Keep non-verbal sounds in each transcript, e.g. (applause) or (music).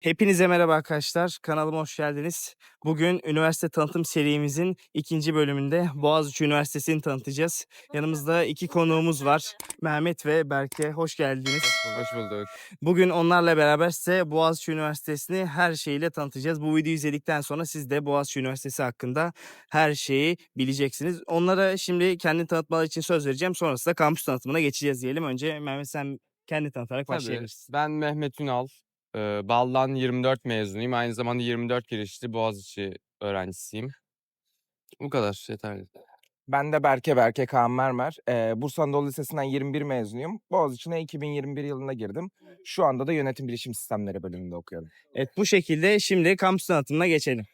Hepinize merhaba arkadaşlar. Kanalıma hoş geldiniz. Bugün üniversite tanıtım serimizin ikinci bölümünde Boğaziçi Üniversitesi'ni tanıtacağız. Yanımızda iki konuğumuz var. Mehmet ve Berke. Hoş geldiniz. Hoş bulduk. Bugün onlarla beraber size Boğaziçi Üniversitesi'ni her şeyiyle tanıtacağız. Bu videoyu izledikten sonra siz de Boğaziçi Üniversitesi hakkında her şeyi bileceksiniz. Onlara şimdi kendi tanıtmaları için söz vereceğim. Sonrasında kampüs tanıtımına geçeceğiz diyelim. Önce Mehmet sen kendi tanıtarak Tabii. başlayabilirsin. Ben Mehmet Ünal. Ee, Baldan 24 mezunuyum. Aynı zamanda 24 girişli Boğaziçi öğrencisiyim. Bu kadar yeterli. Ben de Berke Berke Kaan Mermer. Ee, Bursa Anadolu Lisesi'nden 21 mezunuyum. Boğaziçi'ne 2021 yılında girdim. Şu anda da yönetim bilişim sistemleri bölümünde okuyorum. Evet bu şekilde şimdi kampüs tanıtımına geçelim.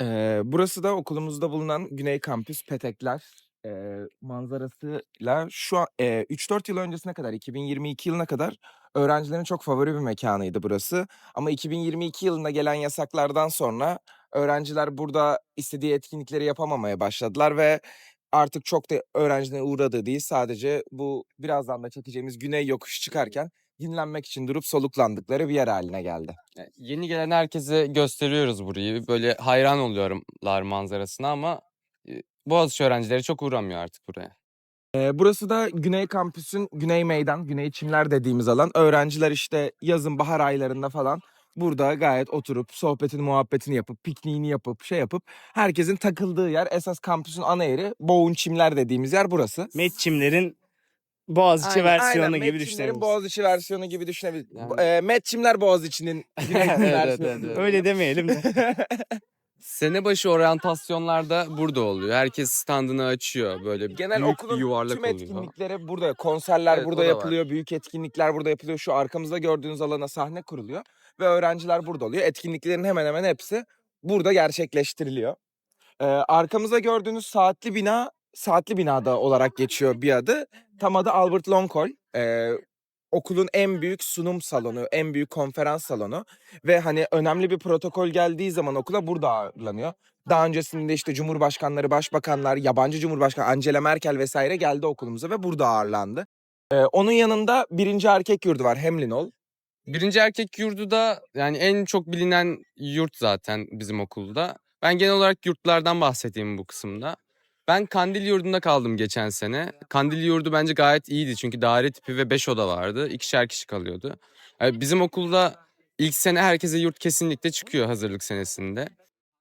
Ee, burası da okulumuzda bulunan Güney Kampüs Petekler e, manzarasıyla şu an e, 3-4 yıl öncesine kadar 2022 yılına kadar öğrencilerin çok favori bir mekanıydı burası. Ama 2022 yılında gelen yasaklardan sonra öğrenciler burada istediği etkinlikleri yapamamaya başladılar ve artık çok da öğrencilerin uğradığı değil sadece bu birazdan da çekeceğimiz güney yokuşu çıkarken dinlenmek için durup soluklandıkları bir yer haline geldi. Yani Yeni gelen herkese gösteriyoruz burayı. Böyle hayran oluyorlar manzarasına ama e, Boğaziçi öğrencileri çok uğramıyor artık buraya. Ee, burası da Güney Kampüs'ün Güney Meydan, Güney Çimler dediğimiz alan. Öğrenciler işte yazın bahar aylarında falan burada gayet oturup sohbetini muhabbetini yapıp pikniğini yapıp şey yapıp herkesin takıldığı yer esas kampüsün ana yeri Boğun Çimler dediğimiz yer burası. Metçimlerin Boğaziçi Aynen, versiyonu aynen. gibi Met Çimler'in düşünebiliriz. Boğaziçi versiyonu gibi düşünebiliriz. Yani- Ee, Met Çimler Boğaziçi'nin (laughs) Güney Evet, evet, versiyonu. evet. Öyle demeyelim de. (laughs) Sene başı oryantasyonlarda burada oluyor. Herkes standını açıyor. Böyle Genel büyük okulun bir yuvarlak tüm oluyor. etkinlikleri burada. Konserler Evet, o burada da var. yapılıyor. Büyük etkinlikler burada yapılıyor. Şu arkamızda gördüğünüz alana sahne kuruluyor. Ve öğrenciler burada oluyor. Etkinliklerin hemen hemen hepsi burada gerçekleştiriliyor. Ee, arkamızda gördüğünüz saatli bina saatli binada olarak geçiyor bir adı. Tam adı Albert Longhol. Ee, okulun en büyük sunum salonu, en büyük konferans salonu ve hani önemli bir protokol geldiği zaman okula burada ağırlanıyor. Daha öncesinde işte cumhurbaşkanları, başbakanlar, yabancı cumhurbaşkanı Angela Merkel vesaire geldi okulumuza ve burada ağırlandı. Ee, onun yanında birinci erkek yurdu var Hemlinol. Birinci erkek yurdu da yani en çok bilinen yurt zaten bizim okulda. Ben genel olarak yurtlardan bahsedeyim bu kısımda. Ben Kandil yurdunda kaldım geçen sene. Kandil yurdu bence gayet iyiydi çünkü daire tipi ve 5 oda vardı. İkişer kişi kalıyordu. Bizim okulda ilk sene herkese yurt kesinlikle çıkıyor hazırlık senesinde.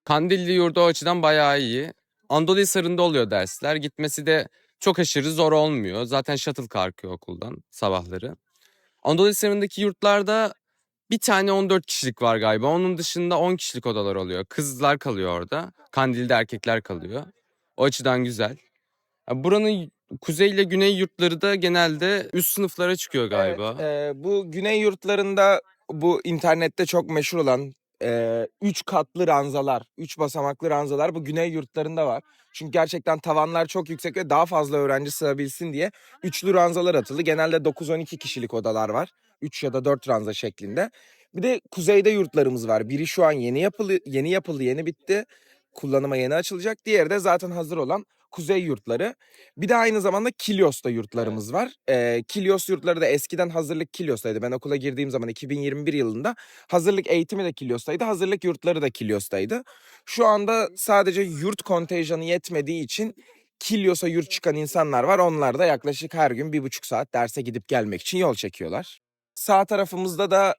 Kandilli yurdu o açıdan bayağı iyi. Anadolu Hisarı'nda oluyor dersler. Gitmesi de çok aşırı zor olmuyor. Zaten shuttle kalkıyor okuldan sabahları. Anadolu Hisarı'ndaki yurtlarda bir tane 14 kişilik var galiba. Onun dışında 10 kişilik odalar oluyor. Kızlar kalıyor orada. Kandil'de erkekler kalıyor. O açıdan güzel. Ya Buranın kuzey ile güney yurtları da genelde üst sınıflara çıkıyor galiba. Evet, e, bu güney yurtlarında bu internette çok meşhur olan e, üç katlı ranzalar, üç basamaklı ranzalar bu güney yurtlarında var. Çünkü gerçekten tavanlar çok yüksek ve daha fazla öğrenci sığabilsin diye üçlü ranzalar atıldı. Genelde 9-12 kişilik odalar var. 3 ya da 4 ranza şeklinde. Bir de kuzeyde yurtlarımız var. Biri şu an yeni yapıldı, yeni yapıldı, yeni bitti. Kullanıma yeni açılacak. Diğeri de zaten hazır olan kuzey yurtları. Bir de aynı zamanda Kilyos'ta yurtlarımız var. Ee, Kilyos yurtları da eskiden hazırlık Kilyos'taydı. Ben okula girdiğim zaman 2021 yılında hazırlık eğitimi de Kilyos'taydı. Hazırlık yurtları da Kilyos'taydı. Şu anda sadece yurt kontenjanı yetmediği için Kilyos'a yurt çıkan insanlar var. Onlar da yaklaşık her gün bir buçuk saat derse gidip gelmek için yol çekiyorlar. Sağ tarafımızda da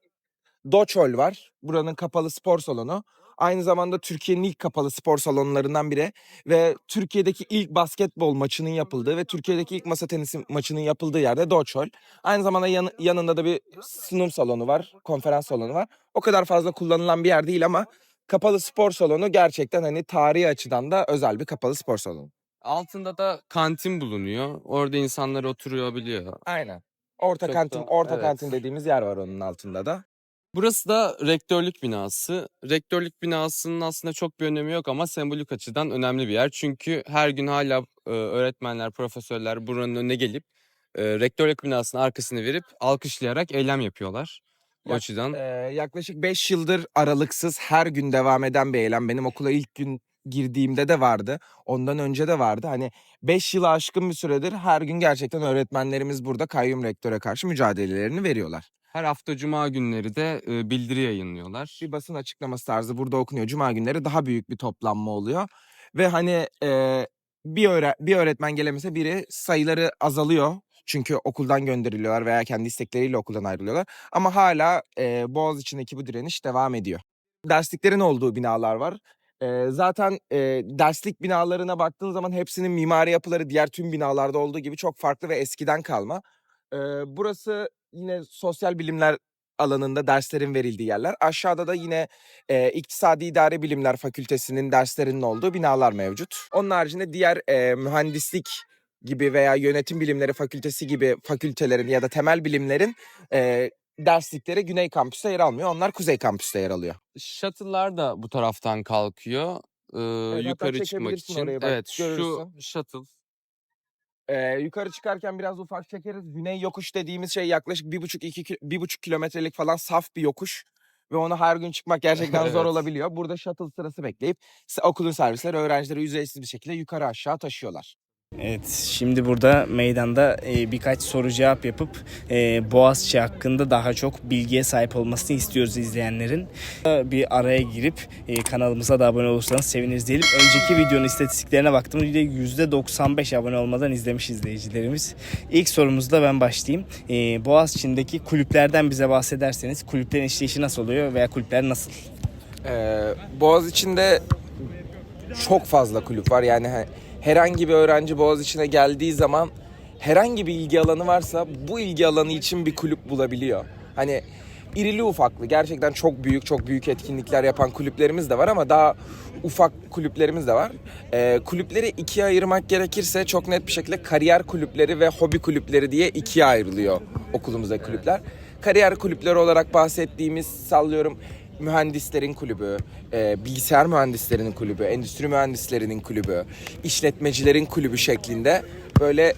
Doçol var. Buranın kapalı spor salonu. Aynı zamanda Türkiye'nin ilk kapalı spor salonlarından biri ve Türkiye'deki ilk basketbol maçının yapıldığı ve Türkiye'deki ilk masa tenisi maçının yapıldığı yerde Doçol. Aynı zamanda yan- yanında da bir sunum salonu var, konferans salonu var. O kadar fazla kullanılan bir yer değil ama kapalı spor salonu gerçekten hani tarihi açıdan da özel bir kapalı spor salonu. Altında da kantin bulunuyor. Orada insanlar oturuyor biliyor. Aynen. Orta Çok kantin, da- orta evet. kantin dediğimiz yer var onun altında da. Burası da rektörlük binası. Rektörlük binasının aslında çok bir önemi yok ama sembolik açıdan önemli bir yer. Çünkü her gün hala e, öğretmenler, profesörler buranın önüne gelip e, rektörlük binasının arkasını verip alkışlayarak eylem yapıyorlar. O açıdan Ee, yaklaşık 5 yıldır aralıksız her gün devam eden bir eylem. Benim okula ilk gün girdiğimde de vardı. Ondan önce de vardı. Hani 5 yılı aşkın bir süredir her gün gerçekten öğretmenlerimiz burada kayyum rektöre karşı mücadelelerini veriyorlar. Her hafta cuma günleri de e, bildiri yayınlıyorlar. bir basın açıklaması tarzı burada okunuyor. Cuma günleri daha büyük bir toplanma oluyor. Ve hani e, bir, öğre- bir öğretmen gelemese biri sayıları azalıyor. Çünkü okuldan gönderiliyorlar veya kendi istekleriyle okuldan ayrılıyorlar. Ama hala e, Boğaz içindeki bu direniş devam ediyor. Dersliklerin olduğu binalar var. E, zaten e, derslik binalarına baktığın zaman hepsinin mimari yapıları diğer tüm binalarda olduğu gibi çok farklı ve eskiden kalma. E, burası yine sosyal bilimler alanında derslerin verildiği yerler. Aşağıda da yine e, İktisadi İdare Bilimler Fakültesinin derslerinin olduğu binalar mevcut. Onun haricinde diğer e, mühendislik gibi veya yönetim bilimleri fakültesi gibi fakültelerin ya da temel bilimlerin e, derslikleri Güney Kampüs'te yer almıyor. Onlar Kuzey Kampüs'te yer alıyor. Shuttle'lar da bu taraftan kalkıyor. e, hatta yukarı çıkmak çekebilirsin için. oraya bak, evet şu görürsün. shuttle. E, yukarı çıkarken biraz ufak çekeriz. Güney yokuş dediğimiz şey yaklaşık bir buçuk, iki, ki- bir buçuk kilometrelik falan saf bir yokuş. Ve ona her gün çıkmak (laughs) gerçekten zor Evet. olabiliyor. Burada shuttle sırası bekleyip okulun servisleri öğrencileri ücretsiz bir şekilde yukarı aşağı taşıyorlar. Evet, şimdi burada meydanda e, birkaç soru cevap yapıp e, Boğaziçi hakkında daha çok bilgiye sahip olmasını istiyoruz izleyenlerin. Bir araya girip e, kanalımıza da abone olursanız seviniriz diyelim. Önceki videonun istatistiklerine baktığımda %95 abone olmadan izlemiş izleyicilerimiz. İlk sorumuzda ben başlayayım. E, Boğaziçi'ndeki kulüplerden bize bahsederseniz kulüplerin işleyişi nasıl oluyor veya kulüpler nasıl? Ee, Boğaz içinde çok fazla kulüp var. Yani herhangi bir öğrenci Boğaz içine geldiği zaman herhangi bir ilgi alanı varsa bu ilgi alanı için bir kulüp bulabiliyor. Hani irili ufaklı gerçekten çok büyük çok büyük etkinlikler yapan kulüplerimiz de var ama daha ufak kulüplerimiz de var. Ee, kulüpleri ikiye ayırmak gerekirse çok net bir şekilde kariyer kulüpleri ve hobi kulüpleri diye ikiye ayrılıyor okulumuzda kulüpler. Kariyer kulüpleri olarak bahsettiğimiz sallıyorum mühendislerin kulübü, e, bilgisayar mühendislerinin kulübü, endüstri mühendislerinin kulübü, işletmecilerin kulübü şeklinde böyle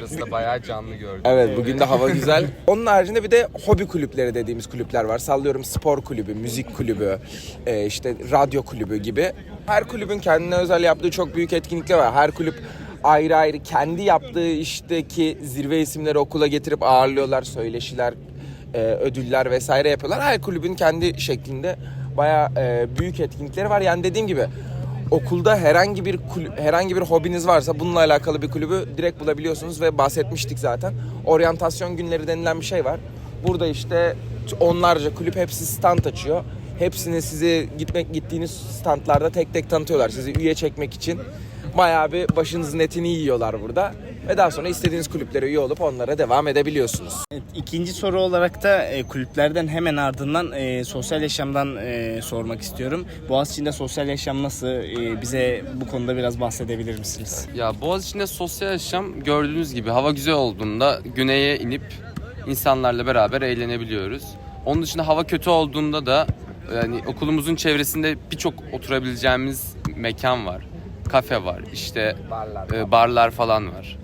Burası da bayağı canlı gördüm. Evet bugün de hava güzel. Onun haricinde bir de hobi kulüpleri dediğimiz kulüpler var. Sallıyorum spor kulübü, müzik kulübü, e, işte radyo kulübü gibi. Her kulübün kendine özel yaptığı çok büyük etkinlikler var. Her kulüp ayrı ayrı kendi yaptığı işteki zirve isimleri okula getirip ağırlıyorlar. Söyleşiler, e, ödüller vesaire yapıyorlar. Her kulübün kendi şeklinde bayağı e, büyük etkinlikleri var. Yani dediğim gibi okulda herhangi bir kulüp, herhangi bir hobiniz varsa bununla alakalı bir kulübü direkt bulabiliyorsunuz ve bahsetmiştik zaten. Oryantasyon günleri denilen bir şey var. Burada işte onlarca kulüp hepsi stand açıyor. Hepsini sizi gitmek gittiğiniz standlarda tek tek tanıtıyorlar. Sizi üye çekmek için bayağı bir başınızın etini yiyorlar burada. Ve daha sonra istediğiniz kulüplere üye olup onlara devam edebiliyorsunuz. Evet, ikinci soru olarak da e, kulüplerden hemen ardından e, sosyal yaşamdan e, sormak istiyorum. Boğaziçi'nde sosyal yaşam nasıl? E, bize bu konuda biraz bahsedebilir misiniz? Ya Boğaziçi'nde sosyal yaşam gördüğünüz gibi hava güzel olduğunda güneye inip insanlarla beraber eğlenebiliyoruz. Onun dışında hava kötü olduğunda da yani okulumuzun çevresinde birçok oturabileceğimiz mekan var. Kafe var, işte e, barlar falan var.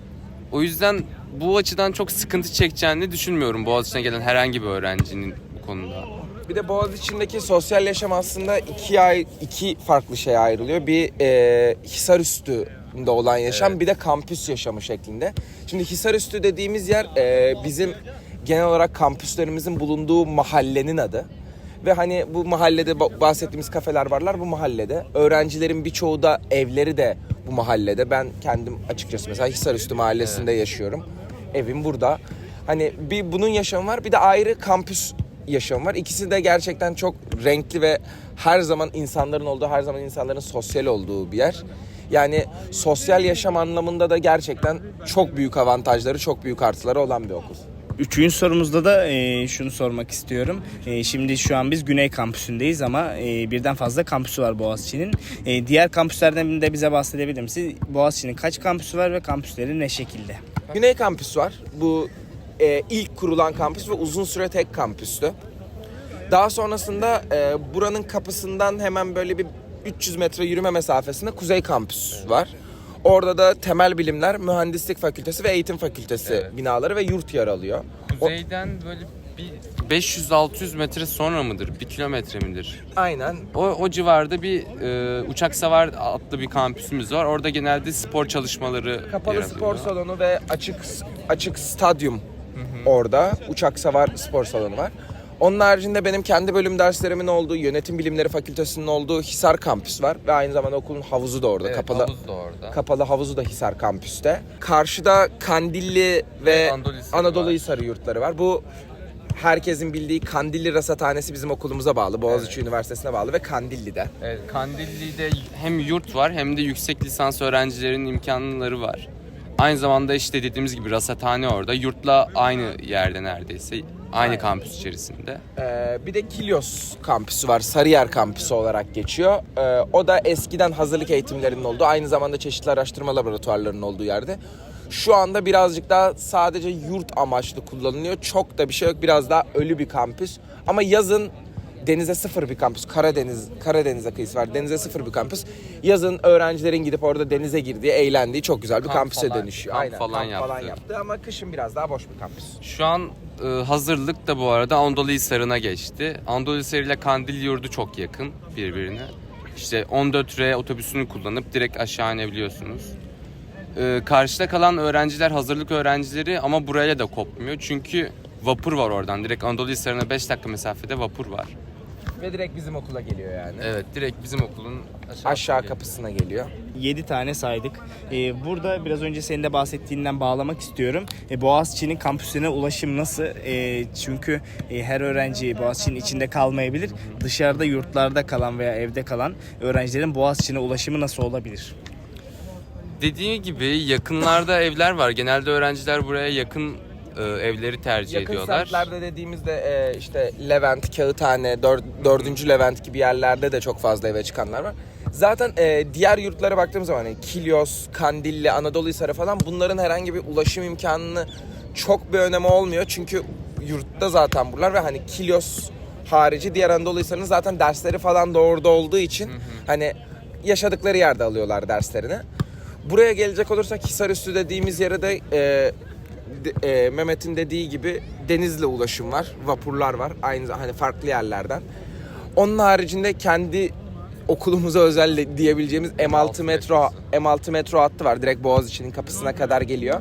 O yüzden bu açıdan çok sıkıntı çekeceğini düşünmüyorum Boğaziçi'ne gelen herhangi bir öğrencinin bu konuda. Bir de Boğaz içindeki sosyal yaşam aslında iki ay iki farklı şeye ayrılıyor. Bir e, Hisarüstü'nde olan yaşam, bir de kampüs yaşamı şeklinde. Şimdi Hisarüstü dediğimiz yer e, bizim genel olarak kampüslerimizin bulunduğu mahallenin adı. Ve hani bu mahallede ba- bahsettiğimiz kafeler varlar bu mahallede. Öğrencilerin birçoğu da evleri de bu mahallede. Ben kendim açıkçası mesela Hisarüstü mahallesinde yaşıyorum. Evim burada. Hani bir bunun yaşamı var bir de ayrı kampüs yaşamı var. İkisi de gerçekten çok renkli ve her zaman insanların olduğu, her zaman insanların sosyal olduğu bir yer. Yani sosyal yaşam anlamında da gerçekten çok büyük avantajları, çok büyük artıları olan bir okul. Üçüncü sorumuzda da e, şunu sormak istiyorum. E, şimdi şu an biz Güney Kampüsü'ndeyiz ama e, birden fazla kampüsü var Boğaziçi'nin. E, diğer kampüslerden de bize bahsedebilir misiniz? Boğaziçi'nin kaç kampüsü var ve kampüsleri ne şekilde? Güney Kampüs var. Bu e, ilk kurulan kampüs ve uzun süre tek kampüstü. Daha sonrasında e, buranın kapısından hemen böyle bir 300 metre yürüme mesafesinde Kuzey Kampüs var. Orada da temel bilimler, mühendislik fakültesi ve eğitim fakültesi Evet. binaları ve yurt yer alıyor. Kuzeyden böyle bir 500-600 metre sonra mıdır? Bir kilometre midir? Aynen. O, o civarda bir e, uçak savar adlı bir kampüsümüz var. Orada genelde spor çalışmaları Kapalı yer spor alıyor. salonu ve açık açık stadyum orada. Uçak savar spor salonu var. Onun haricinde benim kendi bölüm derslerimin olduğu, yönetim bilimleri fakültesinin olduğu Hisar kampüs var. Ve aynı zamanda okulun havuzu da orada. Evet, kapalı havuz da orada. kapalı havuzu da Hisar kampüste. Karşıda Kandilli ve Anadolu Hisarı Anadolu. Hisarı yurtları var. Bu herkesin bildiği Kandilli Rasathanesi bizim okulumuza bağlı. Boğaziçi Üniversitesi'ne bağlı ve Kandilli'de. Evet, Kandilli'de hem yurt var hem de yüksek lisans öğrencilerinin imkanları var. Aynı zamanda işte dediğimiz gibi rasathane orada. Yurtla aynı yerde neredeyse. Aynı kampüs içerisinde. Ee, bir de Kilyos kampüsü var. Sarıyer kampüsü olarak geçiyor. Ee, o da eskiden hazırlık eğitimlerinin olduğu, aynı zamanda çeşitli araştırma laboratuvarlarının olduğu yerde. Şu anda birazcık daha sadece yurt amaçlı kullanılıyor. Çok da bir şey yok. Biraz daha ölü bir kampüs. Ama yazın denize sıfır bir kampüs. Karadeniz Karadeniz'e kıyısı var. Denize sıfır bir kampüs. Yazın öğrencilerin gidip orada denize girdiği, eğlendiği çok güzel bir Kamp kampüse falan- dönüşüyor. kamp Aynen. falan kamp falan yaptı. yaptı ama kışın biraz daha boş bir kampüs. Şu an e, hazırlık da bu arada Anadolu Hisarı'na geçti. Anadolu Hisarı ile Kandil Yurdu çok yakın birbirine. İşte 14R otobüsünü kullanıp direkt aşağı inebiliyorsunuz. E, karşıda kalan öğrenciler hazırlık öğrencileri ama buraya da kopmuyor. Çünkü vapur var oradan. Direkt Anadolu Hisarı'na 5 dakika mesafede vapur var. Ve direkt bizim okula geliyor yani. Evet direkt bizim okulun aşağı, Aşağı kapısına geliyor. 7 tane saydık. Ee, burada biraz önce senin de bahsettiğinden bağlamak istiyorum. E, Boğaziçi'nin kampüsüne ulaşım nasıl? E, çünkü e, her öğrenci Boğaziçi'nin içinde kalmayabilir. Dışarıda yurtlarda kalan veya evde kalan öğrencilerin Boğaziçi'ne ulaşımı nasıl olabilir? Dediği gibi yakınlarda evler var. Genelde öğrenciler buraya yakın e, evleri tercih Yakın ediyorlar. semtlerde dediğimizde e, işte Levent, Kağıthane, 4. 4. Levent gibi yerlerde de çok fazla eve çıkanlar var. Zaten e, diğer yurtlara baktığımız zaman hani Kilyos, Kandilli, Anadolu Hisarı falan bunların herhangi bir ulaşım imkanını çok bir önemi olmuyor. Çünkü yurtta zaten buralar ve hani Kilyos harici diğer Anadolu Hisarı'nın zaten dersleri falan da orada olduğu için hani yaşadıkları yerde alıyorlar derslerini. Buraya gelecek olursak Hisarüstü dediğimiz yere de e, de- e, Mehmet'in dediği gibi denizle ulaşım var. Vapurlar var. Aynı hani farklı yerlerden. Onun haricinde kendi okulumuza özel diyebileceğimiz M6 metro M6 metro hattı var. Direkt Boğaziçi'nin kapısına kadar geliyor.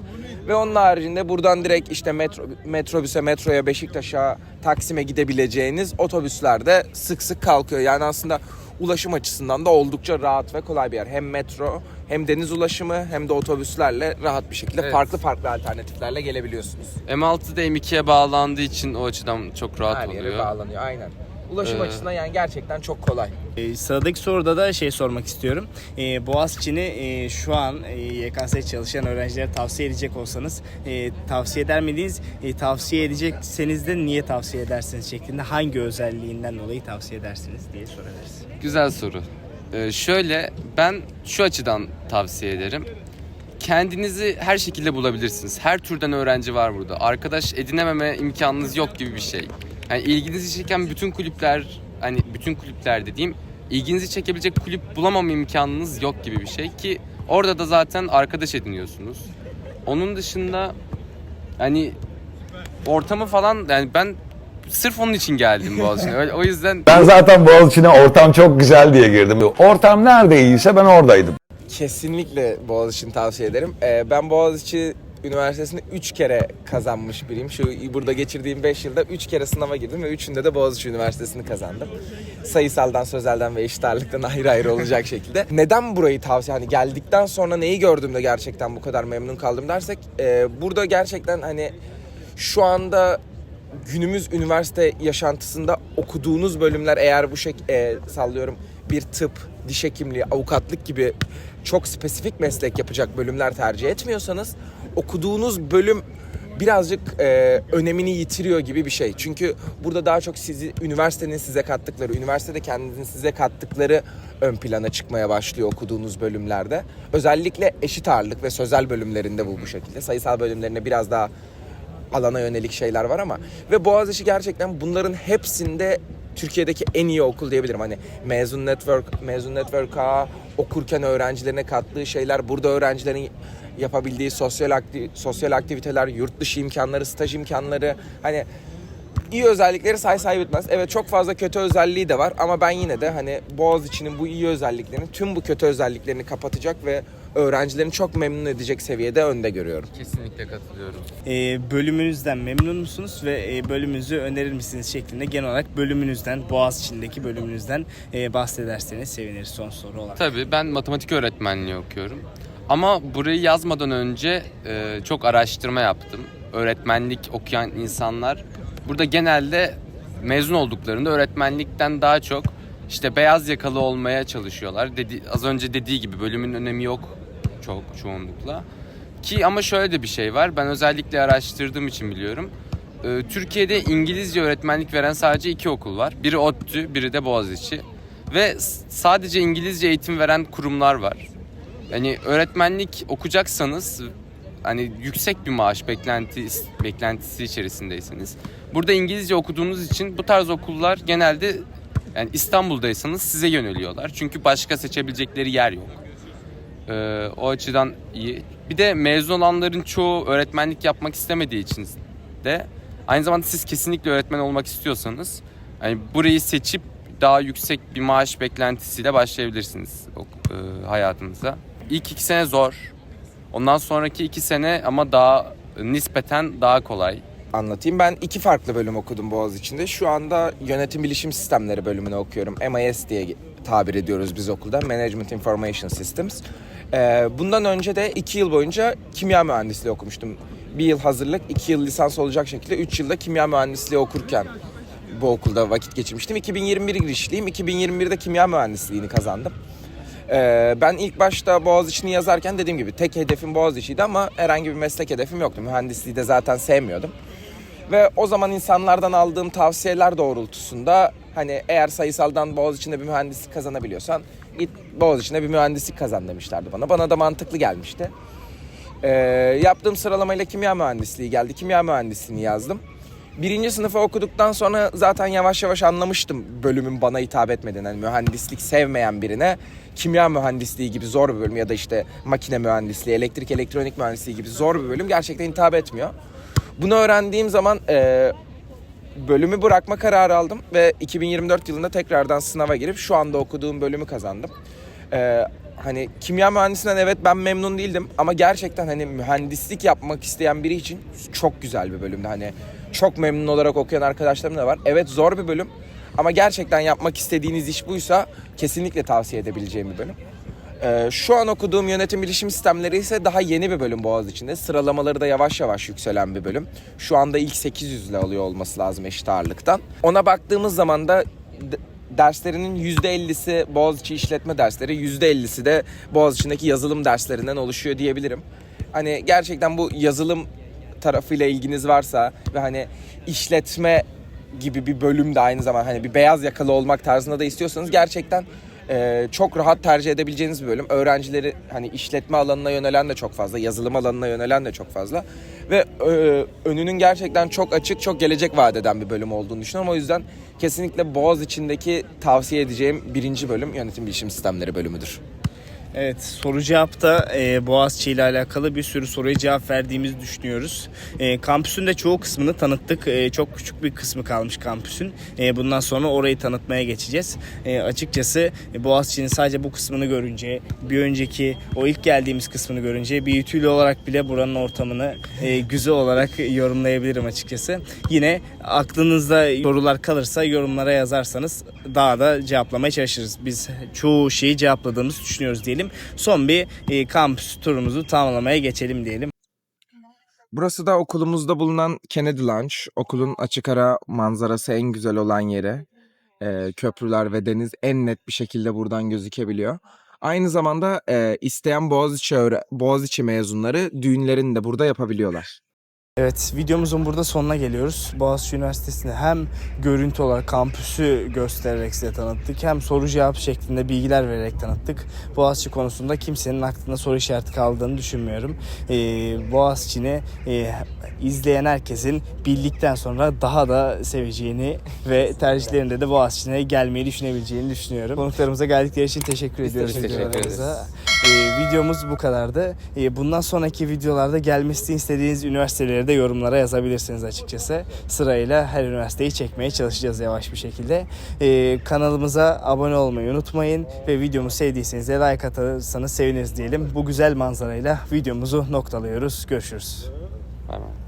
Ve onun haricinde buradan direkt işte metro, metrobüse, metroya, Beşiktaş'a, Taksim'e gidebileceğiniz otobüsler de sık sık kalkıyor. Yani aslında ulaşım açısından da oldukça rahat ve kolay bir yer. Hem metro hem deniz ulaşımı hem de otobüslerle rahat bir şekilde Evet. farklı farklı alternatiflerle gelebiliyorsunuz. M6 da M2'ye bağlandığı için o açıdan çok rahat Her yere oluyor. bağlanıyor aynen. Ulaşım Ee, açısından yani gerçekten çok kolay. E, sıradaki soruda da şey sormak istiyorum. E, Boğaziçi'ni e, şu an e, YKS'ye çalışan öğrencilere tavsiye edecek olsanız e, tavsiye eder miydiniz? E, tavsiye edecekseniz de niye tavsiye edersiniz şeklinde hangi özelliğinden dolayı tavsiye edersiniz diye sorarız. Güzel soru. Ee, şöyle ben şu açıdan tavsiye ederim. Kendinizi her şekilde bulabilirsiniz. Her türden öğrenci var burada. Arkadaş edinememe imkanınız yok gibi bir şey. Yani ilginizi çeken bütün kulüpler, hani bütün kulüpler dediğim ilginizi çekebilecek kulüp bulamama imkanınız yok gibi bir şey ki orada da zaten arkadaş ediniyorsunuz. Onun dışında hani ortamı falan yani ben sırf onun için geldim Boğaziçi'ne. Öyle- O yüzden Ben zaten Boğaziçi'ne ortam çok güzel diye girdim. Ortam nerede iyiyse ben oradaydım. Kesinlikle Boğaziçi'ni tavsiye ederim. Ee, ben Boğaziçi Üniversitesi'ni 3 kere kazanmış biriyim. Şu burada geçirdiğim 5 yılda 3 kere sınava girdim ve 3'ünde de Boğaziçi Üniversitesi'ni kazandım. Sayısaldan, sözelden ve eşit ağırlıktan (laughs) ayrı ayrı olacak şekilde. Neden burayı tavsiye hani geldikten sonra neyi gördüğümde gerçekten bu kadar memnun kaldım dersek e, burada gerçekten hani şu anda günümüz üniversite yaşantısında okuduğunuz bölümler eğer bu şek e, sallıyorum bir tıp, diş hekimliği, avukatlık gibi çok spesifik meslek yapacak bölümler tercih etmiyorsanız okuduğunuz bölüm birazcık e, önemini yitiriyor gibi bir şey. Çünkü burada daha çok sizi üniversitenin size kattıkları, üniversitede kendinizin size kattıkları ön plana çıkmaya başlıyor okuduğunuz bölümlerde. Özellikle eşit ağırlık ve sözel bölümlerinde bu bu şekilde. Sayısal bölümlerinde biraz daha alana yönelik şeyler var ama ve Boğaziçi gerçekten bunların hepsinde Türkiye'deki en iyi okul diyebilirim. Hani mezun network, mezun network'a okurken öğrencilerine kattığı şeyler, burada öğrencilerin yapabildiği sosyal akti- sosyal aktiviteler, yurt dışı imkanları, staj imkanları hani iyi özellikleri say say bitmez. Evet çok fazla kötü özelliği de var ama ben yine de hani Boğaziçi'nin bu iyi özelliklerini, tüm bu kötü özelliklerini kapatacak ve öğrencilerini çok memnun edecek seviyede önde görüyorum. Kesinlikle katılıyorum. E, bölümünüzden memnun musunuz ve e, bölümünüzü önerir misiniz şeklinde genel olarak bölümünüzden, Boğaziçi'ndeki bölümünüzden e, bahsederseniz seviniriz son soru olarak. Tabii ben matematik öğretmenliği okuyorum. Ama burayı yazmadan önce e, çok araştırma yaptım. Öğretmenlik okuyan insanlar burada genelde mezun olduklarında öğretmenlikten daha çok işte beyaz yakalı olmaya çalışıyorlar. Dedi, az önce dediği gibi bölümün önemi yok çok çoğunlukla. Ki ama şöyle de bir şey var. Ben özellikle araştırdığım için biliyorum. E, Türkiye'de İngilizce öğretmenlik veren sadece iki okul var. Biri ODTÜ, biri de Boğaziçi. Ve sadece İngilizce eğitim veren kurumlar var. Yani öğretmenlik okuyacaksanız hani yüksek bir maaş beklentisi, beklentisi içerisindeyseniz burada İngilizce okuduğunuz için bu tarz okullar genelde yani İstanbul'daysanız size yöneliyorlar. Çünkü başka seçebilecekleri yer yok. Ee, o açıdan iyi. Bir de mezun olanların çoğu öğretmenlik yapmak istemediği için de aynı zamanda siz kesinlikle öğretmen olmak istiyorsanız hani burayı seçip daha yüksek bir maaş beklentisiyle başlayabilirsiniz e, hayatınıza. İlk iki sene zor. Ondan sonraki iki sene ama daha nispeten daha kolay. anlatayım. Ben iki farklı bölüm okudum Boğaziçi'nde. Şu anda yönetim bilişim sistemleri bölümünü okuyorum. MIS diye tabir ediyoruz biz okulda. Management Information Systems. Ee, bundan önce de iki yıl boyunca kimya mühendisliği okumuştum. Bir yıl hazırlık, iki yıl lisans olacak şekilde üç yılda kimya mühendisliği okurken bu okulda vakit geçirmiştim. 2021 girişliyim. 2021'de kimya mühendisliğini kazandım. Ee, ben ilk başta Boğaziçi'ni yazarken dediğim gibi tek hedefim Boğaziçi'ydi ama herhangi bir meslek hedefim yoktu. Mühendisliği de zaten sevmiyordum. Ve o zaman insanlardan aldığım tavsiyeler doğrultusunda hani eğer sayısaldan Boğaziçi'nde bir mühendislik kazanabiliyorsan git Boğaziçi'nde bir mühendislik kazan demişlerdi bana. Bana da mantıklı gelmişti. Ee, yaptığım sıralamayla kimya mühendisliği geldi. Kimya mühendisliğini yazdım. Birinci sınıfı okuduktan sonra zaten yavaş yavaş anlamıştım bölümün bana hitap etmediğini. Hani mühendislik sevmeyen birine kimya mühendisliği gibi zor bir bölüm ya da işte makine mühendisliği, elektrik elektronik mühendisliği gibi zor bir bölüm gerçekten hitap etmiyor. Bunu öğrendiğim zaman e, bölümü bırakma kararı aldım ve 2024 yılında tekrardan sınava girip şu anda okuduğum bölümü kazandım. E, hani kimya mühendisinden evet ben memnun değildim ama gerçekten hani mühendislik yapmak isteyen biri için çok güzel bir bölümdü. Hani çok memnun olarak okuyan arkadaşlarım da var. Evet zor bir bölüm ama gerçekten yapmak istediğiniz iş buysa kesinlikle tavsiye edebileceğim bir bölüm. Ee, şu an okuduğum yönetim bilişim sistemleri ise daha yeni bir bölüm Boğaziçi'nde. Sıralamaları da yavaş yavaş yükselen bir bölüm. Şu anda ilk 800 ile alıyor olması lazım eşit ağırlıktan. Ona baktığımız zaman da derslerinin %50'si Boğaziçi işletme dersleri, %50'si de Boğaziçi'ndeki yazılım derslerinden oluşuyor diyebilirim. Hani gerçekten bu yazılım tarafıyla ilginiz varsa ve hani işletme gibi bir bölüm de aynı zamanda hani bir beyaz yakalı olmak tarzında da istiyorsanız gerçekten e, çok rahat tercih edebileceğiniz bir bölüm. Öğrencileri hani işletme alanına yönelen de çok fazla, yazılım alanına yönelen de çok fazla ve e, önünün gerçekten çok açık, çok gelecek vaat eden bir bölüm olduğunu düşünüyorum. O yüzden kesinlikle Boğaz içindeki tavsiye edeceğim birinci bölüm yönetim bilişim sistemleri bölümüdür. Evet soru cevapta e, Boğaziçi ile alakalı bir sürü soruya cevap verdiğimizi düşünüyoruz. E, kampüsün de çoğu kısmını tanıttık. E, çok küçük bir kısmı kalmış kampüsün. E, bundan sonra orayı tanıtmaya geçeceğiz. E, açıkçası e, Boğaziçi'nin sadece bu kısmını görünce, bir önceki o ilk geldiğimiz kısmını görünce bir ütüyle olarak bile buranın ortamını e, güzel olarak yorumlayabilirim açıkçası. Yine aklınızda sorular kalırsa yorumlara yazarsanız daha da cevaplamaya çalışırız. Biz çoğu şeyi cevapladığımızı düşünüyoruz diyelim. Son bir e, kampüs turumuzu tamamlamaya geçelim diyelim. Burası da okulumuzda bulunan Kennedy Lounge. Okulun açık ara manzarası en güzel olan yeri. Ee, köprüler ve deniz en net bir şekilde buradan gözükebiliyor. Aynı zamanda e, isteyen Boğaziçi, Boğaziçi mezunları düğünlerini de burada yapabiliyorlar. Evet videomuzun burada sonuna geliyoruz. Boğaziçi Üniversitesi'ni hem görüntü olarak kampüsü göstererek size tanıttık hem soru cevap şeklinde bilgiler vererek tanıttık. Boğaziçi konusunda kimsenin aklında soru işareti kaldığını düşünmüyorum. Ee, Boğaziçi'ni e, izleyen herkesin bildikten sonra daha da seveceğini ve tercihlerinde de Boğaziçi'ne gelmeyi düşünebileceğini düşünüyorum. Konuklarımıza geldikleri için teşekkür ediyoruz. teşekkür videolarımıza. Ee, videomuz bu kadardı. Ee, bundan sonraki videolarda gelmesini istediğiniz üniversiteleri de yorumlara yazabilirsiniz açıkçası. Sırayla her üniversiteyi çekmeye çalışacağız yavaş bir şekilde. Ee, kanalımıza abone olmayı unutmayın ve videomu sevdiyseniz de like atarsanız seviniriz diyelim. Bu güzel manzarayla videomuzu noktalıyoruz. Görüşürüz. Bay bay.